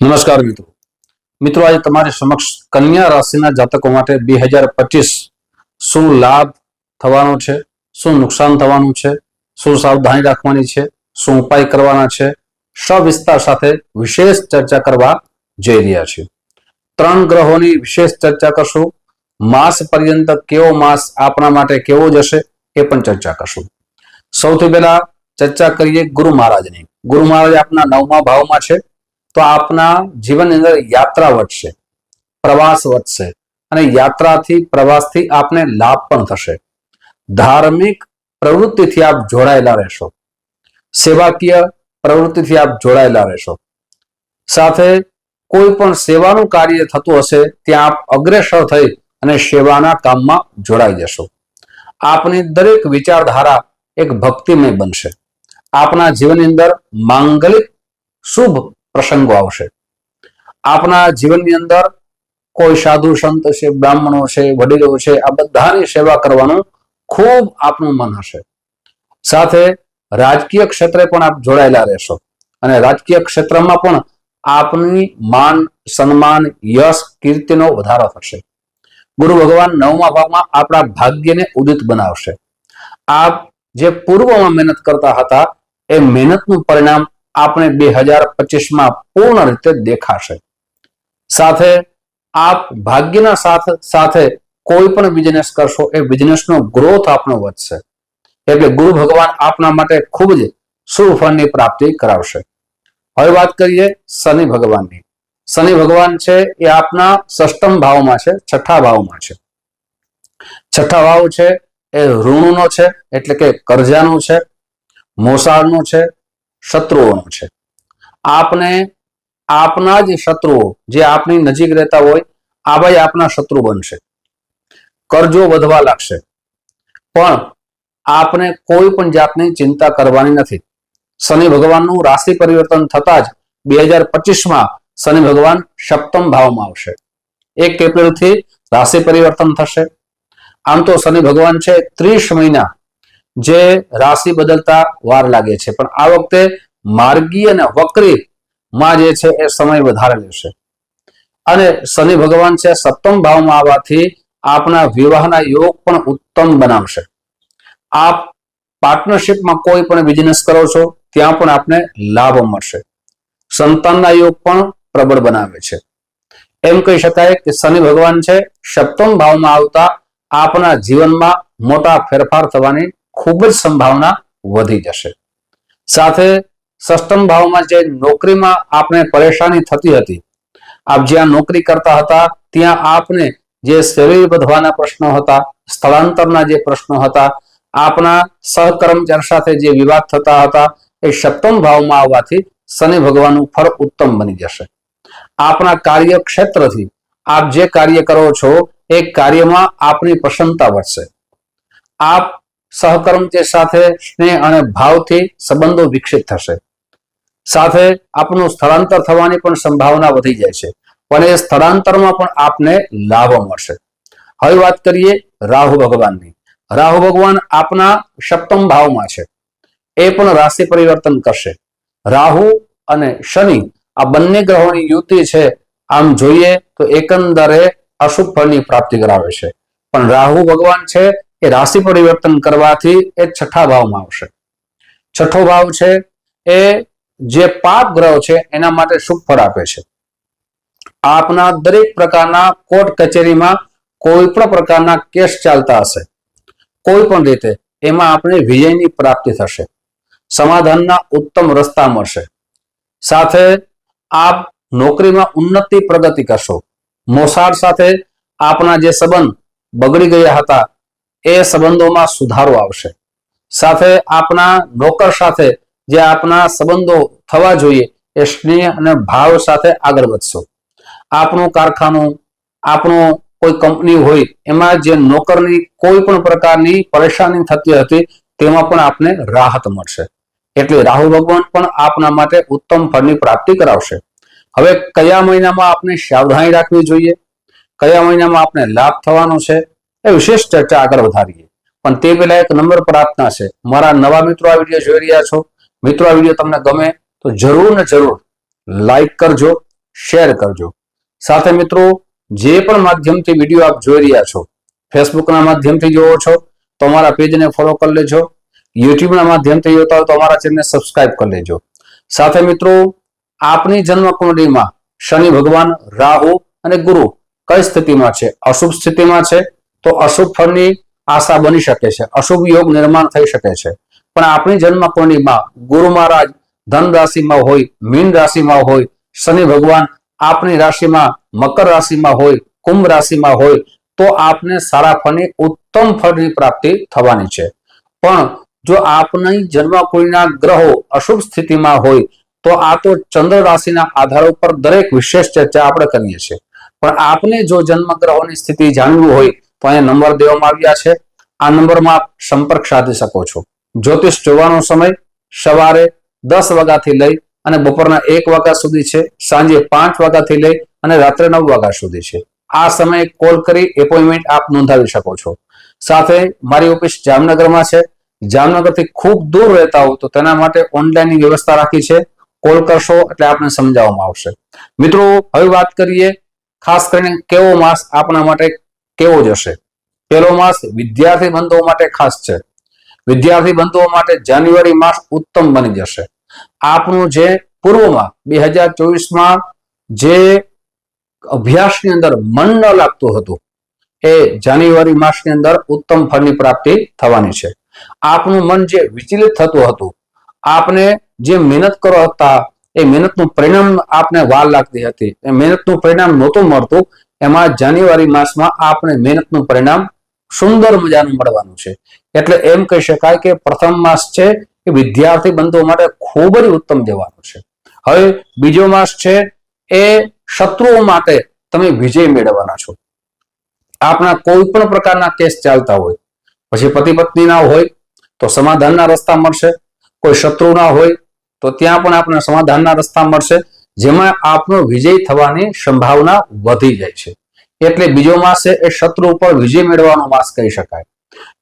નમસ્કાર મિત્રો. મિત્રો, આજે તમારી સમક્ષ કન્યા રાશિના જાતકો માટે બે હજાર પચીસ શું લાભ થવાનો છે? શું નુકસાન થવાનું છે? શું સાવધાની રાખવાની છે? શું ઉપાય કરવાના છે? સવિસ્તાર સાથે વિશેષ ચર્ચા કરવા જઈ રહ્યા છીએ. ત્રણ ગ્રહોની વિશેષ ચર્ચા કરશું. માસ પર્યંત કેવો માસ આપણા માટે કેવો જશે એ પણ ચર્ચા કરશું. સૌથી પહેલા ચર્ચા કરીએ ગુરુ મહારાજની. ગુરુ મહારાજ આપના નવમા ભાવમાં છે. તો આપના જીવનની અંદર યાત્રા વધશે, પ્રવાસ વધશે અને યાત્રાથી, પ્રવાસથી આપને લાભ પણ થશે. ધાર્મિક પ્રવૃત્તિથી આપ જોડાયેલા રહેશો. સેવાકીય પ્રવૃત્તિથી આપ જોડાયેલા રહેશો. સાથે કોઈ પણ સેવાનું કાર્ય થતું હશે, ત્યાં આપ અગ્રેસર થઈ અને સેવાના કામમાં જોડાઈ જશો. આપની દરેક વિચારધારા એક ભક્તિમય બનશે. આપના જીવનની અંદર માંગલિક, શુભ પ્રસંગો આવશે. આપના જીવનની અંદર કોઈ સાધુ, સંત છે, બ્રાહ્મણો છે, વડીલો છે, આ બધાની સેવા કરવાનું ખૂબ આપનું મન હશે. સાથે રાજકીય ક્ષેત્રે પણ આપ જોડાયેલા રહેશો. અને રાજકીય ક્ષેત્રમાં પણ આપની માન, સન્માન, યશ, કીર્તિનો વધારો થશે. ગુરુ ભગવાન નવમા ભાગમાં આપણા ભાગ્યને ઉદિત બનાવશે. આપ જે પૂર્વમાં મહેનત કરતા હતા, એ મહેનતનું પરિણામ આપણે બે હજાર પચીસમાં પૂર્ણ રીતે દેખાશે. સાથે આપ ભાગ્યના સાથ, સાથે કોઈ પણ બિઝનેસ કરશો, એ બિઝનેસનો ગ્રોથ આપનો વધશે. એટલે ગુરુ ભગવાન આપના માટે ખૂબ જ શુભ ફળની પ્રાપ્તિ કરાવશે. હવે વાત કરીએ શનિ ભગવાનની. શનિ ભગવાન છે એ આપના સષ્ટમ ભાવમાં છે, છઠ્ઠા ભાવમાં છે. છઠ્ઠા ભાવ છે એ ઋણનો છે, એટલે કે કરજાનો છે, મોસાળનું છે શત્રુઓનું છે. આપને આપના જ શત્રુઓ જે આપની નજીક રહેતા હોય, આ ભાઈ આપના શત્રુ બનશે. કરજો વધવા લાગશે. પણ આપને કોઈ પણ જાતની ચિંતા કરવાની નથી. શનિ ભગવાનનું રાશિ પરિવર્તન થતા જ બે હજાર પચીસમાં શનિ ભગવાન સપ્તમ ભાવમાં આવશે. એક એપ્રિલથી રાશિ પરિવર્તન થશે. આમ તો શનિ ભગવાન છે ત્રીસ મહિના જે રાશિ બદલતા વાર લાગે છે. પણ આ વખતે માર્ગી અને વક્રી માં જે છે એ સમય વધારે લેશે. અને શનિ ભગવાન છે સપ્તમ ભાવમાં આવવાથી આપના વિવાહના યોગ પણ ઉત્તમ બનાવશે. આપ પાર્ટનરશિપમાં કોઈ પણ બિઝનેસ કરો છો, ત્યાં પણ આપને લાભ મળશે. સંતાનના યોગ પણ પ્રબળ બનાવે છે. એમ કહી શકાય કે શનિ ભગવાન છે સપ્તમ ભાવમાં આવતા આપના જીવનમાં મોટા ફેરફાર થવાની ખૂબ જ સંભાવના વધી જશે. સાથે સષ્ટમ ભાવમાં જે નોકરીમાં આપણે પરેશાની થતી હતી, આપ જ્યાં નોકરી કરતા હતા, ત્યાં આપને જે શરીર વધવાના પ્રશ્નો હતા, સ્થળાંતરના જે પ્રશ્નો હતા, આપના સહકર્મચાર સાથે જે વિવાદ થતા હતા, એ સપ્તમ ભાવમાં આવવાથી શનિ ભગવાનનું ફળ ઉત્તમ બની જશે. આપના કાર્ય ક્ષેત્રથી આપ જે કાર્ય કરો છો, એ કાર્યમાં આપની પ્રસન્નતા વધશે. આપ સહકર્મચારી સાથે સ્નેહ અને ભાવથી સંબંધો વિકસિત થશે. સાથે આપનું સ્થળાંતર થવાની પણ સંભાવના વધી જાય છે. પણ એ સ્થળાંતરમાં પણ આપને લાભ મળશે. હવે વાત કરીએ રાહુ ભગવાનની. રાહુ ભગવાન આપના સપ્તમ ભાવમાં છે. એ પણ રાશિ પરિવર્તન કરશે. રાહુ અને શનિ આ બંને ગ્રહોની યુતિ છે. આમ જોઈએ તો એકંદરે અશુભ ફળની પ્રાપ્તિ કરાવે છે. પણ રાહુ ભગવાન છે એ રાશિ પરિવર્તન કરવાથી એ છઠ્ઠા ભાવમાં આવશે. છઠ્ઠો ભાવ છે એ જે પાપ ગ્રહ છે એના માટે શુભ ફળ આપે છે. આપના દરેક પ્રકારના કોર્ટ કચેરીમાં કોઈ પણ પ્રકારના કેસ ચાલતા હશે. કોઈ પણ રીતે એમાં આપણે વિજયની પ્રાપ્તિ થશે. સમાધાનના ઉત્તમ રસ્તા મળશે. સાથે આપ નોકરીમાં ઉન્નતિ પ્રગતિ કરશો. મોસાળ સાથે આપના જે સંબંધ બગડી ગયા હતા એ સંબંધોમાં સુધારો આવશે. સાથે આપના નોકર સાથે જે આપના સંબંધો થવા જોઈએ એ સ્નેહ અને ભાવ સાથે આગળ વધશો. આપણું કારખાનું આપણું કોઈ કંપની હોય, એમાં જે નોકરની કોઈ પણ પ્રકારની પરેશાની થતી હતી, તેમાં પણ આપને રાહત મળશે. એટલે રાહુ ભગવાન પણ આપના માટે ઉત્તમ ફળની પ્રાપ્તિ કરાવશે. હવે કયા મહિનામાં આપણે સાવધાની રાખવી જોઈએ? કયા મહિનામાં આપણે લાભ થવાનો છે? વિશેષ ચર્ચા આગળ વધારીએ. પણ તે પહેલા એક નંબર પ્રાર્થના છે. મારા નવા મિત્રો આ વીડિયો જોઈ રહ્યા છો, મિત્રો આ વીડિયો તમને ગમે તો જરૂર ને જરૂર લાઈક કરજો, શેર કરજો. સાથે મિત્રો, જે પણ માધ્યમથી વીડિયો આપ જોઈ રહ્યા છો, ફેસબુકના માધ્યમથી જોવો છો, તો અમારા પેજને ફોલો કરી લેજો. યુટ્યુબના માધ્યમથી જોતા હોય તો અમારા ચેનલને સબસ્ક્રાઇબ કરી લેજો. સાથે મિત્રો, આપની જન્મ કુંડળીમાં શનિ ભગવાન, રાહુ અને ગુરુ કઈ સ્થિતિમાં છે? અશુભ સ્થિતિમાં છે? તો અશુભ ફળની આશા બની શકે છે. અશુભ યોગ નિર્માણ થઈ શકે છે. પણ આપણી જન્મ કુંડળીમાં ગુરુ મહારાજ ધન રાશિમાં હોય, મીન રાશિમાં હોય, શનિ ભગવાન આપની રાશિમાં, મકર રાશિમાં હોય, કુંભ રાશિમાં હોય, તો આપને સારા ફળની ઉત્તમ ફળની પ્રાપ્તિ થવાની છે. પણ જો આપની જન્મકુળના ગ્રહો અશુભ સ્થિતિમાં હોય, તો આ તો ચંદ્ર રાશિના આધાર ઉપર દરેક વિશેષ ચર્ચા આપણે કરીએ છીએ. પણ આપને જો જન્મ ગ્રહોની સ્થિતિ જાણવી હોય તો અહીંયા નંબર દેવામાં આવ્યા છે. આ નંબરમાં આપ સંપર્ક સાધી શકો છો. જ્યોતિષ જોવાનો સમય સવારે દસ વાગ્યાથી લઈ અને બપોરના એક વાગ્યા સુધી છે, સાંજે પાંચ વાગ્યાથી લઈ અને રાત્રે નવ વાગ્યા સુધી છે. આ સમયે કોલ કરી એપોઇન્ટમેન્ટ આપ નોંધાવી શકો છો. સાથે મારી ઓફિસ જામનગરમાં છે. જામનગરથી ખૂબ દૂર રહેતા હો તો તેના માટે ઓનલાઈનની વ્યવસ્થા રાખી છે. કોલ કરશો એટલે આપને સમજાવવામાં આવશે. મિત્રો, હવે વાત કરીએ, ખાસ કરીને કેવો માસ આપણા માટે કેવો જશે? પહેલો માસ વિદ્યાર્થી બંધુઓ માટે ખાસ છે. વિદ્યાર્થી બંધુઓ માટે જાન્યુઆરી માસ ઉત્તમ બની જશે. આપનું જે પૂર્વમાં બે હજાર ચોવીસમાં જે અભ્યાસની અંદર મન ન લાગતું હતું, એ જાન્યુઆરી માસની અંદર ઉત્તમ ફળની પ્રાપ્તિ થવાની છે. આપનું મન જે વિચલિત થતું હતું, આપને જે મહેનત કરો હતા, એ મહેનતનું પરિણામ આપને વાર લાગતી હતી. એ મહેનતનું પરિણામ નહોતું મળતું એમાં જાન્યુઆરી માસમાં આપણે મહેનતનું પરિણામ સુંદર મજાનું મળવાનું છે. એટલે એમ કહી શકાય કે પ્રથમ માસ છે એ વિદ્યાર્થી બંધુઓ માટે ખૂબ જ ઉત્તમ જવાનું છે. હવે બીજો માસ છે એ શત્રુઓ માટે તમે વિજય મેળવવાના છો. આપણા કોઈ પણ પ્રકારના કેસ ચાલતા હોય, પછી પતિ પત્નીના હોય તો સમાધાનના રસ્તા મળશે, કોઈ શત્રુના હોય તો ત્યાં પણ આપણે સમાધાનના રસ્તા મળશે જેમાં આપનો વિજય થવાની સંભાવના વધી જાય છે. એટલે બીજો માસ છે, એ શત્રુ ઉપર વિજય મેળવવાનો માસ કહી શકાય.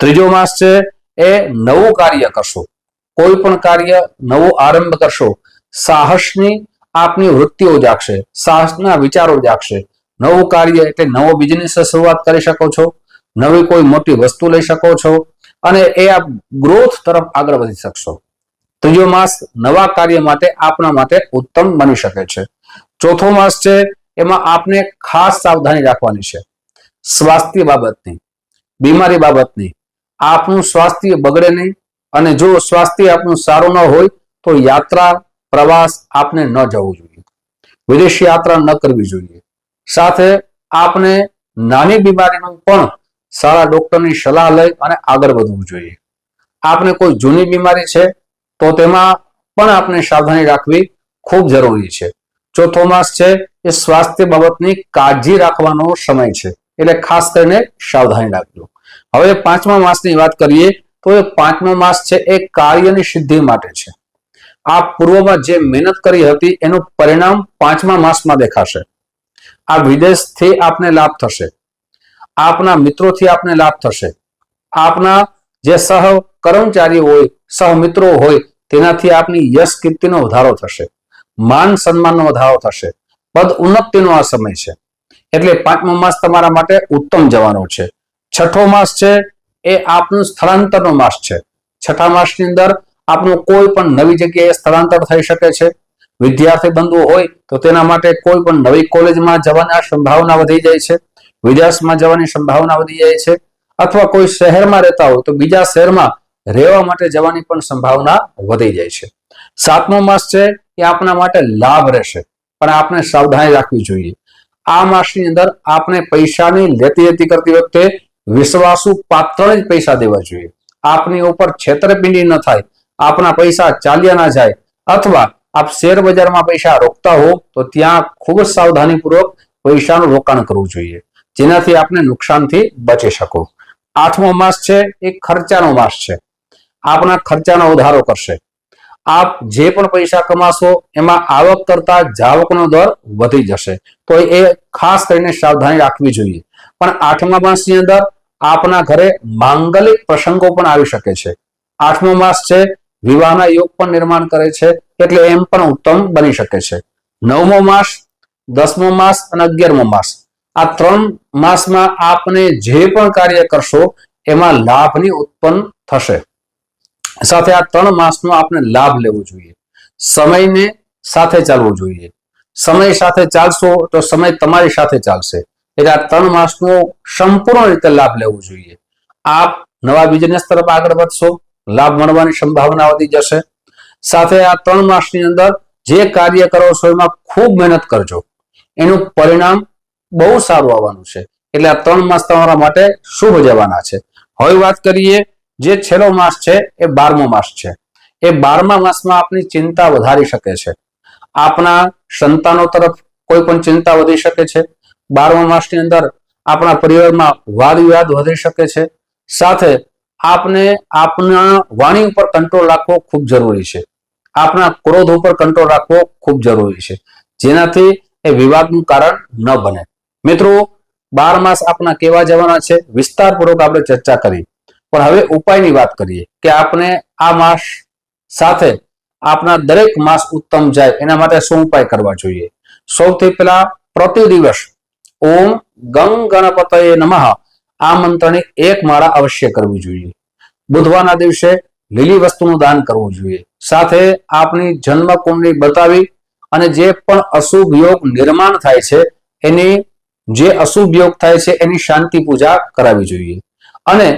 ત્રીજો માસ છે, એ નવું કાર્ય કરશો. કોઈ પણ કાર્ય નવો આરંભ કરશો, સાહસની આપની વૃત્તિઓ જાગશે, સાહસના વિચારો જાગશે. નવું કાર્ય એટલે નવો બિઝનેસ શરૂઆત કરી શકો છો, નવી કોઈ મોટી વસ્તુ લઈ શકો છો, અને એ આપ ગ્રોથ તરફ આગળ વધી શકશો. ત્રીજો માસ નવા કાર્ય માટે આપણા માટે ઉત્તમ બની શકે છે. ચોથો માસ છે, એમાં આપને ખાસ સાવધાની રાખવાની છે. સ્વાસ્થ્ય બાબતની, બીમારી બાબતની, આપનું સ્વાસ્થ્ય બગડે નહીં અને જો સ્વાસ્થ્ય આપનું સારું ન હોય તો યાત્રા, પ્રવાસ આપને ન જવું જોઈએ. વિદેશ યાત્રા ન કરવી જોઈએ. સાથે આપને નાની બીમારીનું પણ સારા ડોક્ટરની સલાહ લઈ અને આગળ વધવું જોઈએ. આપને કોઈ જૂની બીમારી છે તો તેમાં પણ આપણે સાવધાની રાખવી ખૂબ જરૂરી છે. ચોથો માસ છે, એ સ્વાસ્થ્ય બાબતની કાળજી રાખવાનો સમય છે, એટલે ખાસ કરીને સાવધાની રાખજો. હવે પાંચમા માસની વાત કરીએ, તો એ પાંચમો માસ છે, એ કાર્યની સિદ્ધિ માટે છે. આ પૂર્વમાં જે મહેનત કરી હતી, એનું પરિણામ પાંચમા માસમાં દેખાશે. આ વિદેશથી આપને લાભ થશે. આપના મિત્રોથી આપને લાભ થશે. આપના જે સહ કર્મચારીઓ હોય, સહ મિત્રો હોય તેનાથી આપની યશ કીર્તિનો વધારો થશે, માન સન્માનનો વધારો થશે, પદ ઉન્નતિનો આ સમય છે. એટલે પાંચમો માસ તમારા માટે ઉત્તમ જવાનો છે. છઠ્ઠો માસ છે એ આપનું સ્થળાંતરનો માસ છે. છઠ્ઠા માસની અંદર આપનું કોઈ પણ નવી જગ્યાએ સ્થળાંતર થઈ શકે છે. વિદ્યાર્થી બંધુ હોય તો તેના માટે કોઈ પણ નવી કોલેજમાં જવાની સંભાવના વધી જાય છે. વિદેશમાં જવાની સંભાવના વધી જાય છે. અથવા કોઈ શહેરમાં રહેતા હોય તો બીજા શહેરમાં રહેવા માટે જવાની પણ સંભાવના વધી જાય છે. સાતમો માસ છે એ આપણા માટે લાભ રહેશે, પણ આપણે સાવધાની રાખવી જોઈએ. આ માસની અંદર આપણે પૈસાની લેતી લેતી કરતી વખતે વિશ્વાસુ પાત્રને જ પૈસા દેવા જોઈએ. આપની ઉપર છેતરપિંડી ન થાય, આપના પૈસા ચાલ્યા ના જાય, અથવા આપ શેર બજારમાં પૈસા રોકતા હો, તો ત્યાં ખૂબ જ સાવધાનીપૂર્વક પૈસાનું રોકાણ કરવું જોઈએ, જેનાથી આપને નુકસાનથી બચી શકો. આઠમો માસ છે એ ખર્ચાનો માસ છે. આપના ખર્ચાનો વધારો કરશે. આપ જે પણ પૈસા કમાશો, એમાં આવક કરતા જાવકનો દર વધી જશે. તો એ ખાસ કરીને સાવધાની રાખવી જોઈએ. પણ આઠમા માસની અંદર આપના ઘરે માંગલિક પ્રસંગો પણ આવી શકે છે. આઠમો માસ છે, વિવાહના યોગ પણ નિર્માણ કરે છે, એટલે એમ પણ ઉત્તમ બની શકે છે. નવમો માસ, દસમો માસ અને અગિયારમો માસ. આ ત્રણ માસમાં આપને જે પણ કાર્ય કરશો, એમાં લાભની ઉત્પન્ન થશે. સાથે આ ત્રણ માસનો આપણે લાભ લેવો જોઈએ. સમયને સાથે ચાલવું જોઈએ. સમય સાથે ચાલશો તો સમય તમારી સાથે ચાલશે. એટલે આ ત્રણ માસનો સંપૂર્ણ રીતે લાભ લેવો જોઈએ. આપ નવા બિઝનેસ તરફ આગળ વધશો, લાભ મળવાની સંભાવના વધી જશે. સાથે આ ત્રણ માસની અંદર જે કાર્ય કરો છો એમાં ખૂબ મહેનત કરજો. એનું પરિણામ બહુ સારું આવવાનું છે. એટલે આ ત્રણ માસ તમારા માટે શુભ જવાના છે. હવે વાત કરીએ જે છેલ્લો માસ છે, એ બારમો માસ છે. એ બારમા માસમાં આપની ચિંતા વધારી શકે છે. આપના સંતાનો તરફ કોઈ પણ ચિંતા વધી શકે છે. બારમા માસની અંદર આપણા પરિવારમાં વાદ વિવાદ વધી શકે છે. સાથે આપને આપના વાણી ઉપર કંટ્રોલ રાખવો ખૂબ જરૂરી છે. આપના ક્રોધ ઉપર કંટ્રોલ રાખવો ખૂબ જરૂરી છે. જેનાથી એ વિવાદનું કારણ ન બને. મિત્રો, બાર માસ આપના કેવા જવાના છે. વિસ્તારપૂર્વક આપણે ચર્ચા કરી. પણ હવે ઉપાયની વાત કરીએ કે આપણે આ માસ સાથે આપના દરેક માસ ઉત્તમ જાય, એના માટે શું ઉપાય કરવા જોઈએ? સૌથી પહેલા પ્રતિ દિવસ ઓમ ગંગ ગણપતયે નમઃ આ મંત્રની એક માળા અવશ્ય કરવી જોઈએ. બુધવારના દિવસે લીલી વસ્તુનું દાન કરવું જોઈએ. સાથે આપની જન્મ કુંડલી બતાવી અને જે પણ અશુભ યોગ નિર્માણ થાય છે, એની જે અશુભ યોગ થાય છે, એની શાંતિ પૂજા કરાવી જોઈએ. અને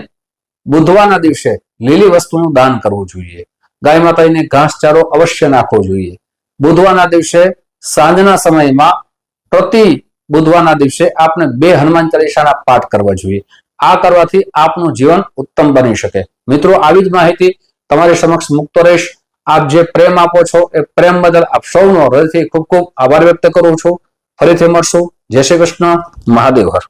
બુધવારના દિવસે લીલી વસ્તુનું દાન કરવું જોઈએ. ગાય માતાજીને ઘાસચારો અવશ્ય નાખવો જોઈએ. બુધવારના દિવસે સાંજના સમયમાં પ્રતિ બુધવારના દિવસે આપને બે હનુમાન ચાલીસાના પાઠ કરવા જોઈએ. આ કરવાથી આપનું જીવન ઉત્તમ બની શકે. મિત્રો, આવી જ માહિતી તમારી સમક્ષ મુક્ત રહીશ. આપ જે પ્રેમ આપો છો, એ પ્રેમ બદલ આપ સૌનો હૃદયથી ખૂબ ખૂબ આભાર વ્યક્ત કરું છું. ફરીથી મળશું. જય શ્રી કૃષ્ણ. મહાદેવ હર.